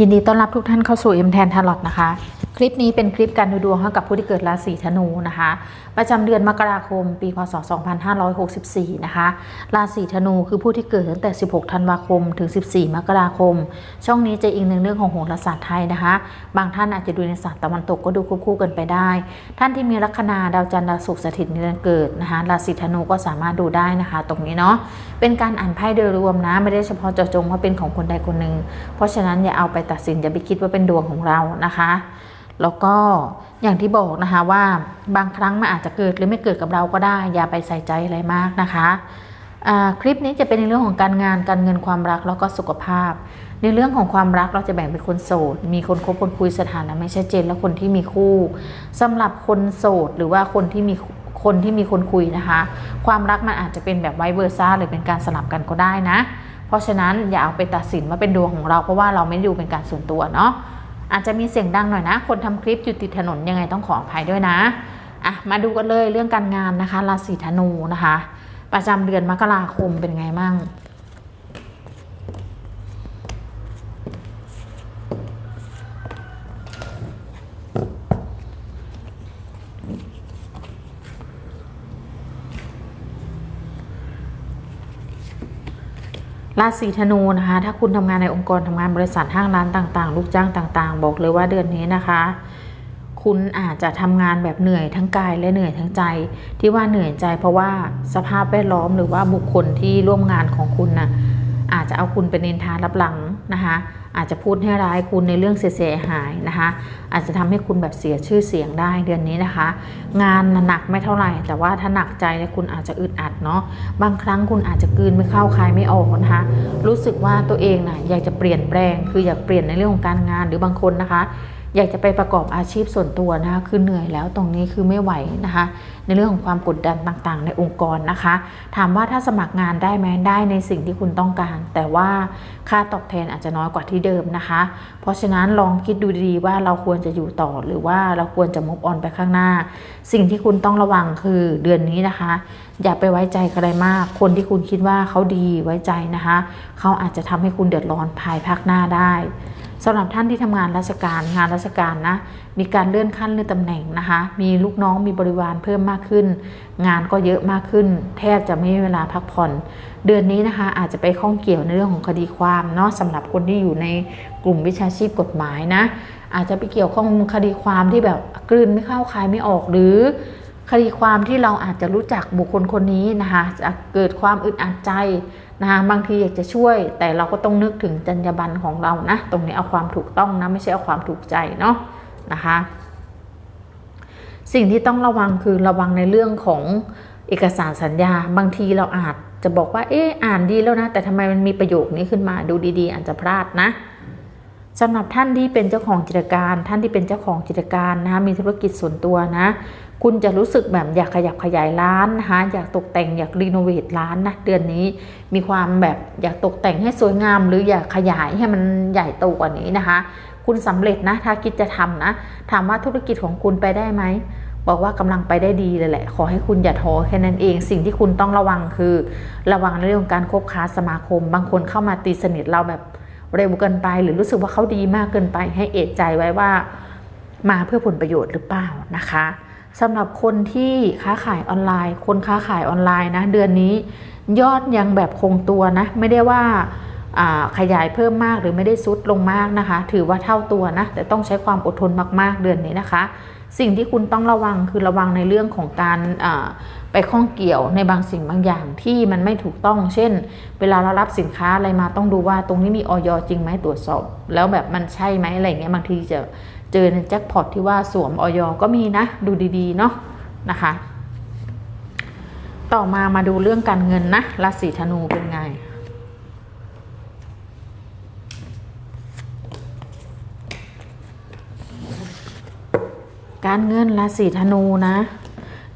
ยินดีต้อนรับทุกท่านเข้าสู่เอ็มแทนทาร์ลอตนะคะ คลิปนี้เป็นคลิปการดูดวงให้กับผู้ที่เกิดราศีธนูนะคะ ประจำเดือนมกราคม ปีพศ 2564 นะคะ ราศีธนูคือผู้ที่เกิดตั้งแต่ 16 ธันวาคม ถึง 14 มกราคม ช่องนี้จะอิงในเรื่องของโหราศาสตร์ไทยนะคะ บางท่านอาจจะดูในศาสตร์ตะวันตกก็ดูคู่กันไปได้ ท่านที่มีลัคนาดาวจันทร์ดาวศุกร์สถิตในเดือนเกิดนะคะ ราศีธนูก็สามารถดูได้นะคะ ตรงนี้เนาะ เป็นการอ่านไพ่โดยรวมนะ ไม่ได้เฉพาะเจาะจงว่าเป็นของคนใดคนหนึ่ง เพราะฉะนั้นอย่าเอาไปตัดสินอย่าไปคิดว่าเป็นดวงของเรานะคะ แล้วก็อย่างที่บอกนะคะว่าบางครั้งมันอาจจะเกิดหรือไม่เกิดกับเราก็ได้ อย่าไปใส่ใจอะไรมากนะคะคลิปนี้จะเป็นในเรื่องของการงานการเงินความรักแล้วก็สุขภาพ ในเรื่องของความรักเราจะแบ่งเป็นคนโสด มีคนคบคนคุยสถานะไม่ชัดเจนและคนที่มีคู่สำหรับคนโสดหรือว่าคนที่มีคนที่มีคนคุยนะคะ ความรักมันอาจจะเป็นแบบไวเวอร์ซ่าหรือเป็นการสลับกันก็ได้นะ เพราะฉะนั้นอย่าเอาไปตัดสินว่าเป็นดวงของเราเพราะว่าเราไม่ดูเป็นการส่วนตัวเนาะ อาจจะมีเสียงดังหน่อยนะ คนทำคลิปอยู่ติดถนนยังไงต้องขออภัยด้วยนะอะมาดูกันเลยเรื่องการงานนะคะราศีธนูนะคะ ประจำเดือนมกราคมเป็นไงมั่ง ราศีธนูนะคะ ถ้าคุณทำงานในองค์กรทำงานบริษัทห้างร้านต่าง ๆ ลูกจ้างต่าง ๆ บอกเลยว่าเดือนนี้นะคะ คุณอาจจะทำงานแบบเหนื่อยทั้งกายและเหนื่อยทั้งใจ ที่ว่าเหนื่อยใจ เพราะว่าสภาพแวดล้อมหรือว่าบุคคลที่ร่วมงานของคุณนะ่ะอาจจะเอาคุณเป็นนินทารับหลังนะคะ อาจจะพูดให้ร้ายคุณในเรื่องเสียหายนะคะ อาจจะทำให้คุณแบบเสียชื่อเสียงได้เดือนนี้นะคะ งานหนักไม่เท่าไหร่ แต่ว่าถ้าหนักใจเนี่ยคุณอาจจะอึดอัดเนาะบางครั้งคุณอาจจะกืนไม่เข้าคายไม่ออกนะคะรู้สึกว่าตัวเองน่ะอยากจะเปลี่ยนแปลง คืออยากเปลี่ยนในเรื่องของการงานหรือบางคนนะคะ อยากจะไปประกอบอาชีพส่วนตัวนะคะคือเหนื่อยแล้วตรงนี้คือไม่ไหวนะคะ ในเรื่องของความกดดันต่างๆ ในองค์กรนะคะ ถามว่าถ้าสมัครงานได้ไหมได้ในสิ่งที่คุณต้องการ แต่ว่าค่าตอบแทนอาจจะน้อยกว่าที่เดิมนะคะ เพราะฉะนั้นลองคิดดูดีๆว่าเราควรจะอยู่ต่อหรือว่าเราควรจะมุกออนไปข้างหน้า สิ่งที่คุณต้องระวังคือเดือนนี้นะคะ อย่าไปไว้ใจใครมาก คนที่คุณคิดว่าเขาดีไว้ใจนะคะ เขาอาจจะทำให้คุณเดือดร้อนภายภาคหน้าได้ สำหรับท่านที่ทำงานราชการงานราชการนะ มีการเลื่อนขั้นเลื่อนตำแหน่งนะคะ มีลูกน้องมีบริวารเพิ่มมากขึ้น งานก็เยอะมากขึ้น แทบจะไม่มีเวลาพักผ่อน เดือนนี้นะคะ อาจจะไปข้องเกี่ยวในเรื่องของคดีความเนาะสำหรับคนที่อยู่ในกลุ่มวิชาชีพกฎหมายนะ อาจจะไปเกี่ยวข้องคดีความที่แบบกลืนไม่เข้าคายไม่ออกหรือ คดีความที่เราอาจจะรู้จักบุคคลคนนี้นะคะจะเกิดความอึดอัดใจนะคะบางทีอยากจะช่วย แต่เราก็ต้องนึกถึงจรรยาบรรณของเรานะ ตรงนี้เอาความถูกต้องนะไม่ใช่เอาความถูกใจเนาะนะคะสิ่งที่ต้องระวังคือระวังในเรื่องของเอกสารสัญญา บางทีเราอาจจะบอกว่าเอออ่านดีแล้วนะ แต่ทำไมมันมีประโยคนี้ขึ้นมาดูดีๆ อาจจะพลาดนะ สำหรับท่านที่เป็นเจ้าของกิจการ ท่านที่เป็นเจ้าของกิจการนะคะมีธุรกิจส่วนตัวนะ คุณจะรู้สึกแบบอยากขยับขยายร้านนะคะอยากตกแต่งอยากรีโนเวทร้านนะเดือนนี้มีความแบบอยากตกแต่งให้สวยงาม หรืออยากขยายให้มันใหญ่โตกว่านี้นะคะ คุณสำเร็จนะถ้าคิดจะทำนะ ถามว่าธุรกิจของคุณไปได้ไหมบอกว่ากำลังไปได้ดีเลยแหละ ขอให้คุณอย่าท้อแค่นั้นเอง สิ่งที่คุณต้องระวังคือ ระวังในเรื่องการคบค้าสมาคม บางคนเข้ามาตีสนิทเราแบบ เร็วเกินไป หรือรู้สึกว่าเขาดีมากเกินไป ให้เอะใจไว้ว่ามาเพื่อผลประโยชน์หรือเปล่านะคะสำหรับคนที่ค้าขายออนไลน์ คนค้าขายออนไลน์นะเดือนนี้ยอดยังแบบคงตัวนะ ไม่ได้ว่าอ่าขยายเพิ่มมากหรือไม่ได้ซุดลงมากนะคะ ถือว่าเท่าตัวนะ แต่ต้องใช้ความอดทนมาก ๆ เดือนนี้นะคะ สิ่งที่คุณต้องระวังคือระวังในเรื่องของการไปข้องเกี่ยวในบางสิ่งบางอย่างที่มันไม่ถูกต้อง เช่น เวลาเรารับสินค้าอะไรมาต้องดูว่าตรงนี้มีออยจริงไหมตรวจสอบ แล้วแบบมันใช่ไหมอะไรเงี้ยบางทีจะเจอในแจ็คพอตที่ว่าสวมออยก็มีนะ ดูดีๆเนาะนะคะ ต่อมามาดูเรื่องการเงินนะราศีธนูเป็นไง การเงินราศีธนูนะ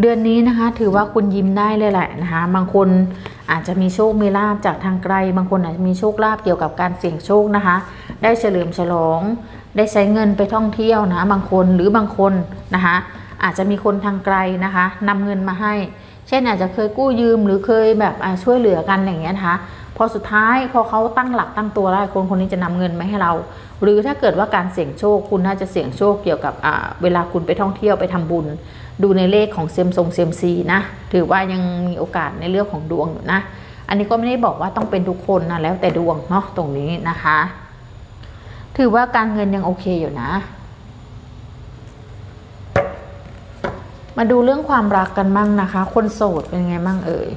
เดือนนี้นะคะ ถือว่าคุณยิ้มได้เลยแหละนะคะ บางคนอาจจะมีโชคมีลาบจากทางไกล บางคนอาจจะมีโชคลาภเกี่ยวกับการเสี่ยงโชคนะคะ ได้เฉลิมฉลอง ได้ใช้เงินไปท่องเที่ยวนะ บางคนหรือบางคนนะคะ อาจจะมีคนทางไกลนะคะนำเงินมาให้ เช่นอาจจะเคยกู้ยืมหรือเคยแบบช่วยเหลือกันอย่างเงี้ยนะคะ อสุดท้ายพอเขาตั้งหลักตั้งตัวได้คนคนนี้จะนำเงินมาให้เรา หรือถ้าเกิดว่าการเสี่ยงโชคคุณน่าจะเสี่ยงโชคเกี่ยวกับอ่าเวลาคุณไปท่องเที่ยวไปทำบุญ ดูในเลขของเซยมทรงเซยมซีนะถือว่ายังมีโอกาสในเรื่องของดวงอยู่นะ อันนี้ก็ไม่ได้บอกว่าต้องเป็นทุกคนนะแล้วแต่ดวงเนาะตรงนี้นะคะ ถือว่าการเงินยังโอเคอยู่นะมาดูเรื่องความรักกันมั่งนะคะ คนโสดเป็นไงมั่งเอ่ย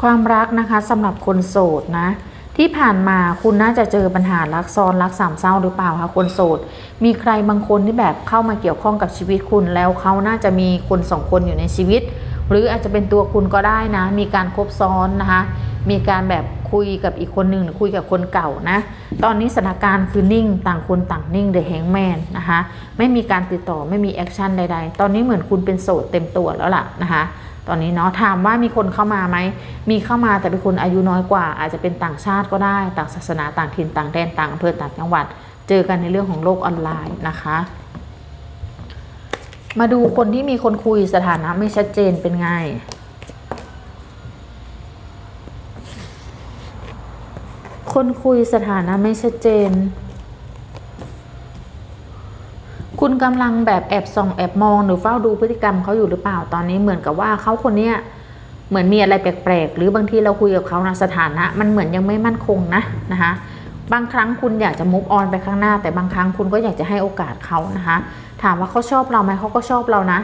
ความรักนะคะสำหรับคนโสดนะ ที่ผ่านมาคุณน่าจะเจอปัญหารักซ้อนรักสามเศร้าหรือเปล่าคะคนโสด มีใครบางคนที่แบบเข้ามาเกี่ยวข้องกับชีวิตคุณแล้วเขาน่าจะมีคนสองคนอยู่ในชีวิต หรืออาจจะเป็นตัวคุณก็ได้นะ มีการคบซ้อนนะคะ มีการแบบคุยกับอีกคนหนึ่งหรือคุยกับคนเก่านะ ตอนนี้สถานการณ์คือนิ่งต่างคนต่างนิ่งเดอะแฮงแมนนะคะ ไม่มีการติดต่อไม่มีแอคชั่นใด ๆ ตอนนี้เหมือนคุณเป็นโสดเต็มตัวแล้วล่ะนะคะ ตอนนี้เนาะถามว่ามีคนเข้ามาไหม มีเข้ามาแต่เป็นคนอายุน้อยกว่า อาจจะเป็นต่างชาติก็ได้ ต่างศาสนาต่างถิ่นต่างแดนต่างอำเภอต่างจังหวัด เจอกันในเรื่องของโลกออนไลน์นะคะ มาดูคนที่มีคนคุยสถานะไม่ชัดเจนเป็นไงคนคุยสถานะไม่ชัดเจน คุณกำลังแบบแอบส่องแอบมองหรือเฝ้าดูพฤติกรรมเขาอยู่หรือเปล่าตอนนี้เหมือนกับว่าเขาคนเนี้ยเหมือนมีอะไรแปลกๆ หรือบางทีเราคุยกับเขานะสถานะ มันเหมือนยังไม่มั่นคงนะนะคะบางครั้งคุณอยากจะมุกออนไปข้างหน้า แต่บางครั้งคุณก็อยากจะให้โอกาสเขานะคะ ถามว่าเขาชอบเราไหมเขาก็ชอบเรานะ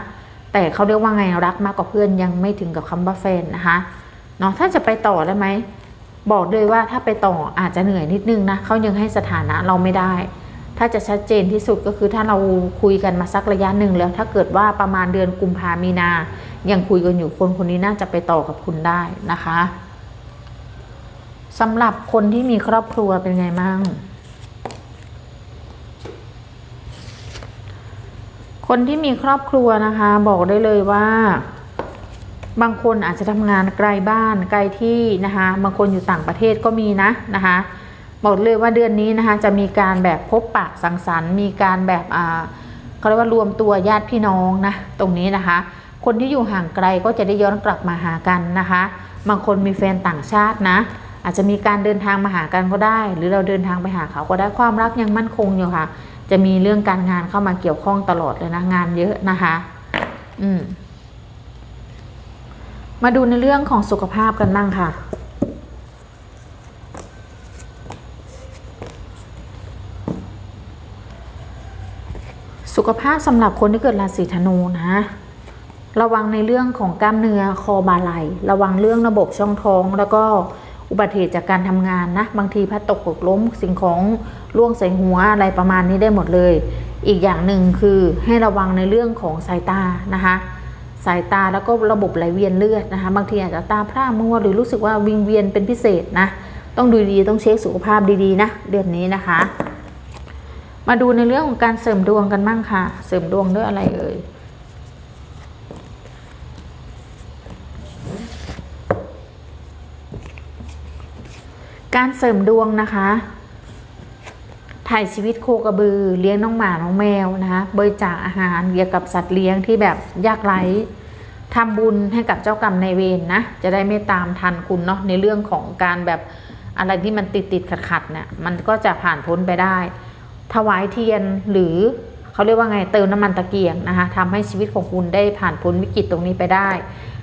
แต่เขาเรียกว่าไงรักมากกว่าเพื่อนยังไม่ถึงกับคำว่าแฟนนะคะเนาะถ้าจะไปต่อได้ไหมบอกเลยว่าถ้าไปต่ออาจจะเหนื่อยนิดนึงนะเขายังให้สถานะเราไม่ได้ ถ้าจะชัดเจนที่สุดก็คือถ้าเราคุยกันมาสักระยะหนึ่งแล้ว ถ้าเกิดว่าประมาณเดือนกุมภามีนา ยังคุยกันอยู่คนคนนี้น่าจะไปต่อกับคุณได้นะคะสำหรับคนที่มีครอบครัวเป็นไงมั่งคนที่มีครอบครัวนะคะ บอกได้เลยว่า บางคนอาจจะทำงานไกลบ้านไกลที่นะคะ บางคนอยู่ต่างประเทศก็มีนะนะคะ บอกเลยว่าเดือนนี้นะคะจะมีการแบบพบปะสังสรรค์ มีการแบบอ่าเขาเรียกว่ารวมตัวญาติพี่น้องนะตรงนี้นะคะ คนที่อยู่ห่างไกลก็จะได้ย้อนกลับมาหากันนะคะ บางคนมีแฟนต่างชาตินะอาจจะมีการเดินทางมาหากันก็ได้ หรือเราเดินทางไปหาเขาก็ได้ความรักยังมั่นคงอยู่ค่ะ จะมีเรื่องการงานเข้ามาเกี่ยวข้องตลอดเลยนะงานเยอะนะคะ อืม มาดูในเรื่องของสุขภาพกันบ้างค่ะ สุขภาพสำหรับคนที่เกิดราศีธนูนะ ระวังในเรื่องของกล้ามเนื้อคอบาไหลระวังเรื่องระบบช่องท้อง แล้วก็อุบัติเหตุจากการทำงานนะ บางทีพัดตกหกล้มสิ่งของล่วงใส่หัวอะไรประมาณนี้ได้หมดเลย อีกอย่างหนึ่งคือให้ระวังในเรื่องของสายตานะคะ สายตาแล้วก็ระบบไหลเวียนเลือดนะคะ บางทีอาจจะตาพร่ามัวหรือรู้สึกว่าวิงเวียนเป็นพิเศษนะ ต้องดูดีต้องเช็คสุขภาพดีๆนะเดือนนี้นะคะ มาดูในเรื่องของการเสริมดวงกันบ้างค่ะ เสริมดวงด้วยอะไรเอ่ยการเสริมดวงนะคะ ถ่ายชีวิตโคกระบือ เลี้ยงน้องหมา น้องแมวนะคะบริจาคอาหารเกี่ยวกับสัตว์เลี้ยงที่แบบยากไร้ทำบุญให้กับเจ้ากรรมนายเวรนนะ จะได้ไม่ตามทันคุณเนาะในเรื่องของการแบบอะไรที่มันติดติดขัดขัดๆเนี่ยมันก็จะผ่านพ้นไปได้ ถวายเทียนหรือเขาเรียกว่าไงเติมน้ำมันตะเกียงนะคะทำให้ชีวิตของคุณได้ผ่านพ้นวิกฤตตรงนี้ไปได้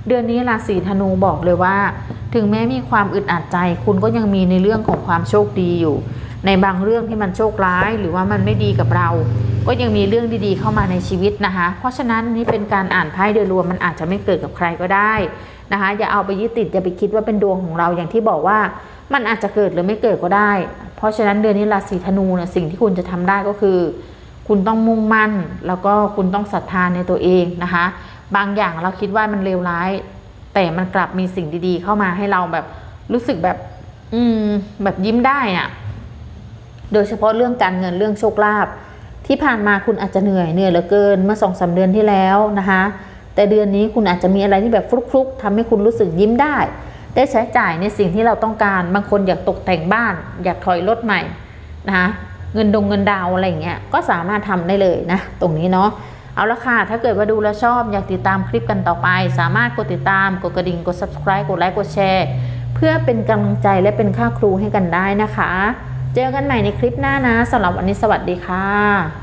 เดือนนี้ราศีธนูบอกเลยว่า ถึงแม้มีความอึดอัดใจ คุณก็ยังมีในเรื่องของความโชคดีอยู่ ในบางเรื่องที่มันโชคร้าย หรือว่ามันไม่ดีกับเรา ก็ยังมีเรื่องดีๆเข้ามาในชีวิตนะคะ เพราะฉะนั้นนี่เป็นการอ่านไพ่โดยรวมมันอาจจะไม่เกิดกับใครก็ได้นะคะอย่าเอาไปยึดติดอย่าไปคิดว่าเป็นดวงของเราอย่างที่บอกว่า มันอาจจะเกิดหรือไม่เกิดก็ได้ เพราะฉะนั้นเดือนนี้ราศีธนูเนี่ยสิ่งที่คุณจะทำได้ก็คือ คุณต้องมุ่งมั่น แล้วก็คุณต้องศรัทธาในตัวเองนะคะ บางอย่างเราคิดว่ามันเลวร้าย แต่มันกลับมีสิ่งดีๆ เข้ามาให้เราแบบรู้สึกแบบ อืม แบบยิ้มได้อะโดยเฉพาะเรื่องการเงินเรื่องโชคลาภที่ผ่านมาคุณอาจจะเหนื่อยเหนื่อยเหลือเกินเมื่อสองสาเดือนที่แล้วนะคะ แต่เดือนนี้คุณอาจจะมีอะไรที่แบบฟลุกๆทำให้คุณรู้สึกยิ้มได้ ได้ใช้จ่ายในสิ่งที่เราต้องการ บางคนอยากตกแต่งบ้าน อยากถอยรถใหม่นะคะเงินดงเงินดาวอะไรอย่างเงี้ยก็สามารถทำได้เลยนะ ตรงนี้เนาะเอาละค่ะ ถ้าเกิดว่าดูแล้วชอบอยากติดตามคลิปกันต่อไป สามารถกดติดตามกดกระดิ่งกด subscribe กดไลค์กดแชร์ เพื่อเป็นกำลังใจและเป็นค่าครูให้กันได้นะคะ เจอกันใหม่ในคลิปหน้านะสำหรับวันนี้สวัสดีค่ะ